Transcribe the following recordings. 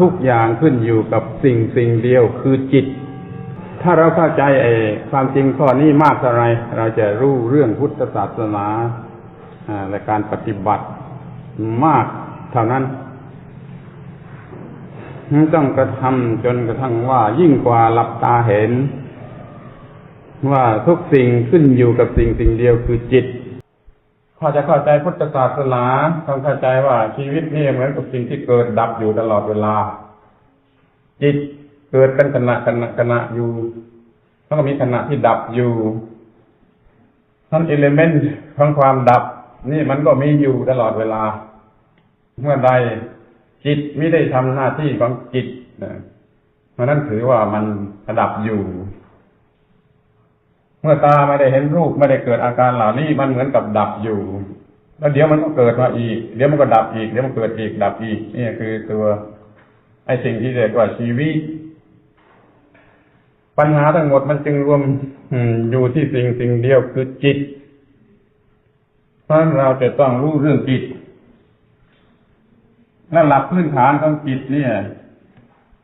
ทุกอย่างขึ้นอยู่กับสิ่งสิ่งเดียวคือจิต ถ้าเราเข้าใจไอ้ความจริงข้อนี้มากเท่าไรเราจะรู้เรื่องพุทธศาสนาอ่าและการปฏิบัติมากเท่านั้นต้องกระทำจนกระทั่งว่ายิ่งกว่าหลับตาเห็น ว่าทุกสิ่งขึ้นอยู่กับสิ่งสิ่งเดียวคือจิต พอจะเข้าใจพุทธศาสนาต้องเข้าใจว่าชีวิตนี่เหมือนกับสิ่งที่เกิดดับอยู่ตลอดเวลา จิตเกิดเป็นขณะขณะขณะอยู่แล้วก็มีขณะที่ดับอยู่ทั้นอิเลเมนต์ของความดับ นี่มันก็มีอยู่ตลอดเวลา เมื่อใดจิตไม่ได้ทำหน้าที่ของจิตนะเพราะนั้นถือว่ามันดับอยู่ เมื่อตาไม่ได้เห็นรูปไม่ได้เกิดอาการเหล่านี้มันเหมือนกับดับอยู่ แล้วเดี๋ยวมันก็เกิดมาอีก เดี๋ยวมันก็ดับอีก เดี๋ยวมันเกิดอีกดับอีก นี่คือตัวไอ้สิ่งที่เรียกว่าชีวิต ปัญหาทั้งหมดมันจึงรวมอยู่ที่สิ่งสิ่งเดียวคือจิต เพราะเราจะต้องรู้เรื่องจิตและหลักพื้นฐานของจิตเนี่ย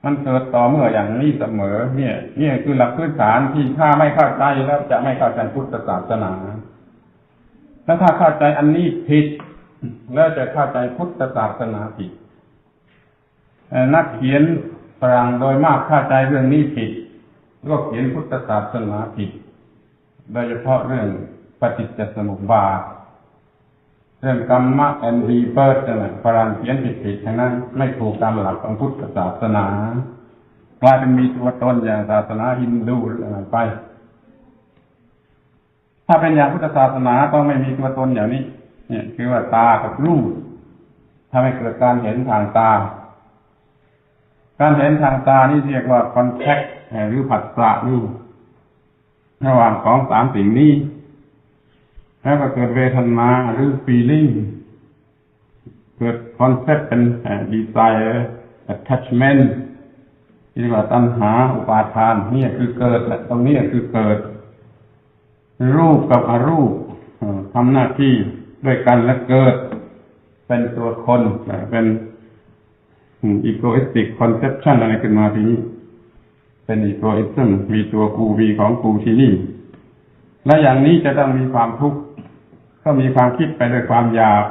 มันเกิดต่อเมื่ออย่างนี้เสมอ เนี่ยเนี่ยคือหลักพื้นฐานที่ถ้าไม่เข้าใจแล้วจะไม่เข้าใจพุทธศาสนาแล้วถ้าเข้าใจอันนี้ผิด แล้วจะเข้าใจพุทธศาสนาผิดนักเขียนฝรั่งโดยมากเข้าใจเรื่องนี้ผิดก็เขียนพุทธศาสนาผิด โดยเฉพาะเรื่องปฏิจจสมุปบาท เรื่องกรรมะแอนดีเบิร์ดนั่นแหละฝรั่งเขียนผิดๆทั้งนั้น ไม่ถูกตามหลักของพุทธศาสนากลายเป็นมีตัวตนอย่างศาสนาฮินดูอะไรไป ถ้าเป็นอย่างพุทธศาสนาต้องไม่มีตัวตนอย่างนี้ เนี่ย คือว่าตากับรูปถ้าไม่เกิดการเห็นทางตา การเห็นทางตานี่เรียกว่าคอนแทคหรือผัสสะอยู่ระหว่างของสามสิ่งนี้ แล้วก็เกิดเวทนาหรือ feeling เกิด concept เป็น desire attachment ที่เรียกว่าตัณหาอุปาทานนี่คือเกิดและตรงนี้คือเกิด รูปกับอรูปทำหน้าที่ด้วยกันและเกิด เป็นตัวคนเอ่เป็น egoistic conception อะไรขึ้นมาทีนี้เป็น egoism มีตัวกูมีของกูที่นี่ และอย่างนี้จะต้องมีความทุกข์ ก็มีความคิดไปด้วยความอยาก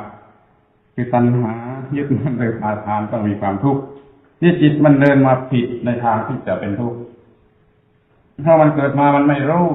คือตัณหายึดมันโดยอาทานต้องมีความทุกข์นี่จิตมันเดินมาผิดในทางที่จะเป็นทุกข์เพราะมันเกิดมามันไม่รู้